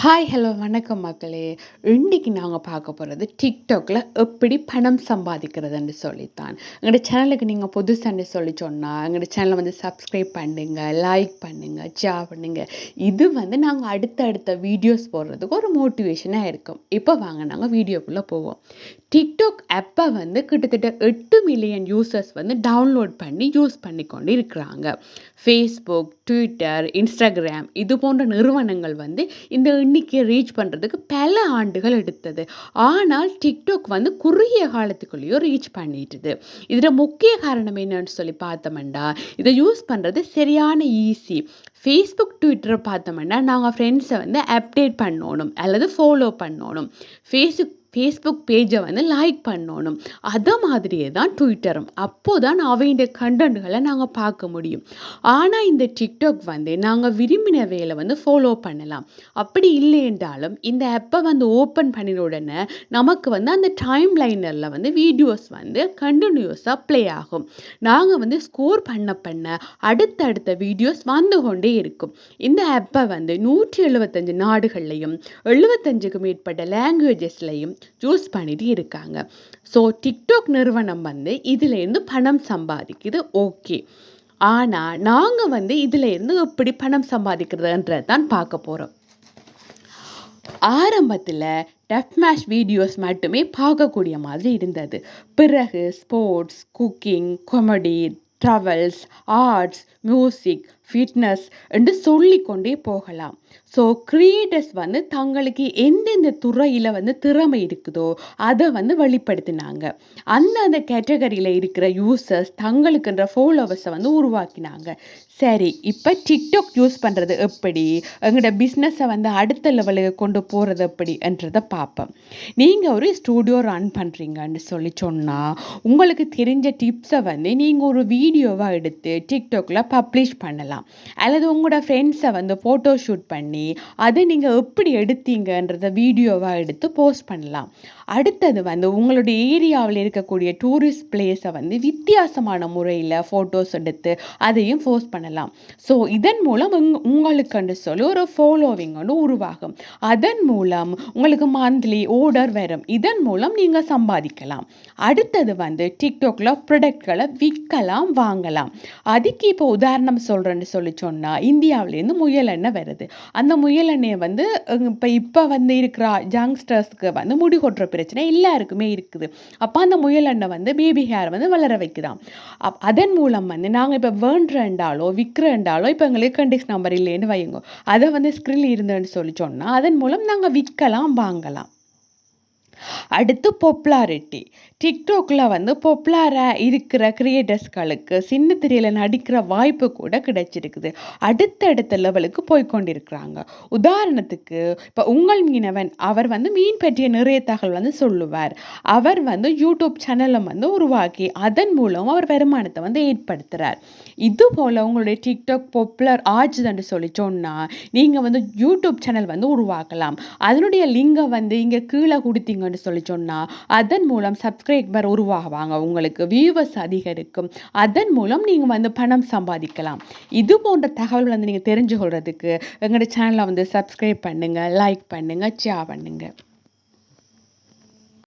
Hi hello வணக்கம் மக்களே. இன்றைக்கி நாங்கள் பார்க்க போகிறது டிக்டாக்ல எப்படி பணம் சம்பாதிக்கிறதுன்னு சொல்லித்தான். எங்களோட சேனலுக்கு நீங்கள் புதுசான்னு சொல்லி சொன்னால் எங்களோட சேனலை வந்து சப்ஸ்கிரைப் பண்ணுங்க லைக் பண்ணுங்க ஷேர் பண்ணுங்க. இது வந்து நாங்கள் அடுத்த அடுத்த வீடியோஸ் போடுறதுக்கு ஒரு மோட்டிவேஷனாக இருக்கும். இப்போ வாங்க நாங்கள் வீடியோக்குள்ளே போவோம். டிக்டாக் ஆப்பை வந்து கிட்டத்தட்ட எட்டு மில்லியன் யூசர்ஸ் வந்து டவுன்லோட் பண்ணி யூஸ் பண்ணி கொண்டு இருக்கிறாங்க ஃபேஸ்புக் ட்விட்டர் இன்ஸ்டாகிராம் இது போன்ற நிறுவனங்கள் வந்து இந்த எண்ணிக்கையை ரீச் பண்ணுறதுக்கு பல ஆண்டுகள் எடுத்தது. ஆனால் டிக்டாக் வந்து குறுகிய காலத்துக்குள்ளேயோ ரீச் பண்ணிட்டுது. இதில் முக்கிய காரணம் என்னன்னு சொல்லி பார்த்தோம்னா இதை யூஸ் பண்ணுறது சரியான ஈஸி ஃபேஸ்புக் ட்விட்டரை பார்த்தோம்னா நாங்கள் ஃப்ரெண்ட்ஸை வந்து அப்டேட் பண்ணணும் அல்லது ஃபாலோ பண்ணணும். ஃபேஸ்புக் ஃபேஸ்புக் பேஜை வந்து லைக் பண்ணணும். அதை மாதிரியே தான் ட்விட்டரும் அப்போ தான் அவையுடைய கண்டென்ட்களை நாங்கள் பார்க்க முடியும். ஆனால் இந்த டிக்டாக் வந்து நாங்கள் விரும்பின வேலை வந்து ஃபாலோ பண்ணலாம். அப்படி இல்லை என்றாலும் இந்த ஆப்பை வந்து ஓப்பன் பண்ணின உடனே நமக்கு வந்து அந்த டைம் லைனரில் வந்து வீடியோஸ் வந்து கண்டினியூஸாக ப்ளே ஆகும். நாங்கள் வந்து ஸ்கோர் பண்ண பண்ண அடுத்தடுத்த வீடியோஸ் வந்து கொண்டே இருக்கும். இந்த ஆப்பை வந்து நூற்றி எழுபத்தஞ்சு நாடுகள்லையும் எழுபத்தஞ்சுக்கு மேற்பட்ட லாங்குவேஜஸ்லையும் யூஸ் பண்ணிட்டு இருக்காங்க. ஸோ டிக்டாக் நிறுவனம் வந்து இதுலேருந்து பணம் சம்பாதிக்குது. ஓகே ஆனால் நாங்கள் வந்து இதுலேருந்து எப்படி பணம் சம்பாதிக்கிறதுன்றது தான் பார்க்க போகிறோம் ஆரம்பத்தில் டஃப் மேஷ் வீடியோஸ் மட்டுமே பார்க்கக்கூடிய மாதிரி இருந்தது. பிறகு sports cooking comedy travels arts music fitness என்று சொல்லிக்கொண்டே போகலாம். ஸோ கிரியேட்டர்ஸ் வந்து தங்களுக்கு எந்தெந்த துறையில் வந்து திறமை இருக்குதோ அதை வந்து வெளிப்படுத்தினாங்க. அந்தந்த கேட்டகரியில் இருக்கிற யூசர்ஸ் தங்களுக்குன்ற ஃபாலோவர்ஸை வந்து உருவாக்கினாங்க. சரி இப்போ டிக்டாக் யூஸ் பண்ணுறது எப்படி? எங்களோட பிஸ்னஸை வந்து அடுத்த லெவலுக்கு கொண்டு போகிறது எப்படின்றதை பார்ப்போம் நீங்கள் ஒரு ஸ்டூடியோ ரன் பண்ணுறீங்கன்னு சொல்லி சொன்னால் உங்களுக்கு தெரிஞ்ச டிப்ஸை வந்து நீங்கள் ஒரு வீடியோவாக எடுத்து டிக்டாக்ல பப்ளிஷ் பண்ணலாம். அல்லது உங்களோட ஃப்ரெண்ட்ஸை வந்து ஃபோட்டோ ஷூட் பண்ணி அதை நீங்கள் எப்படி எடுத்தீங்கன்றத வீடியோவாக எடுத்து போஸ்ட் பண்ணலாம். அடுத்தது வந்து உங்களுடைய ஏரியாவில் இருக்கக்கூடிய டூரிஸ்ட் பிளேஸை வந்து வித்தியாசமான முறையில் ஃபோட்டோஸ் எடுத்து அதையும் போஸ்ட் பண்ணலாம். ஸோ இதன் மூலம் உங் உங்களுக்குன்னு சொல்லி ஒரு ஃபாலோவிங் வந்து உருவாகும். அதன் மூலம் உங்களுக்கு மந்த்லி ஓர்டர் வரும். இதன் மூலம் நீங்கள் சம்பாதிக்கலாம். அடுத்தது வந்து டிக்டாக்ல ப்ராடக்ட்களை விற்கலாம் வாங்கலாம். அதுக்கு இப்போ உதாரணம் சொல்கிறேன் அப்படின்னு சொல்லி சொன்னால் இந்தியாவிலேருந்து முயல் எண்ணெய் வருது. அந்த முயல் எண்ணெயை வந்து இப்போ இப்போ வந்து இருக்கிற யங்ஸ்டர்ஸ்க்கு வந்து முடி கொட்டுற பிரச்சனை எல்லாருக்குமே இருக்குது. அப்போ அந்த முயல் எண்ணெய் வந்து பேபி ஹேர் வந்து வளர வைக்குதான் அப் அதன் மூலம் வந்து நாங்கள் இப்போ வேண்டுறண்டாலோ விற்கிறண்டாலோ இப்போ எங்களுக்கு கண்டிக்ஸ் நம்பர் இல்லைன்னு வைங்க அதை வந்து ஸ்க்ரில் இருந்தேன்னு சொல்லி சொன்னால் அதன் மூலம் நாங்கள் விற்கலாம் வாங்கலாம். அடுத்து பொப்ளாரிட்டி டிக்டாக்ல வந்து பொப்ளாராக இருக்கிற கிரியேட்டர்ஸ்களுக்கு சின்ன திரையில் நடிக்கிற வாய்ப்பு கூட கிடைச்சிருக்குது. அடுத்தடுத்த லெவலுக்கு போய் கொண்டிருக்கிறாங்க. உதாரணத்துக்கு இப்போ உங்கள் மீனவன் அவர் வந்து மீன் பற்றிய நிறைய தகவல் வந்து சொல்லுவார். அவர் வந்து யூடியூப் சேனலை வந்து உருவாக்கி அதன் மூலம் அவர் வருமானத்தை வந்து ஏற்படுத்துகிறார் இது போல் உங்களுடைய டிக்டாக் பாப்புலர் ஆச்சுதுன்னு சொல்லி சொன்னால் நீங்கள் வந்து யூடியூப் சேனல் வந்து உருவாக்கலாம். அதனுடைய லிங்கை வந்து இங்கே கீழே பண்ணுங்கன்னு சொல்லி சொன்னால் அதன் மூலம் சப்ஸ்கிரைபர் உருவாகுவாங்க உங்களுக்கு வியூவர்ஸ் அதிகரிக்கும். அதன் மூலம் நீங்கள் வந்து பணம் சம்பாதிக்கலாம். இது போன்ற தகவல் வந்து நீங்கள் தெரிஞ்சு கொள்றதுக்கு எங்களோட சேனலை வந்து சப்ஸ்கிரைப் பண்ணுங்கள் லைக் பண்ணுங்கள் ஷேர் பண்ணுங்கள்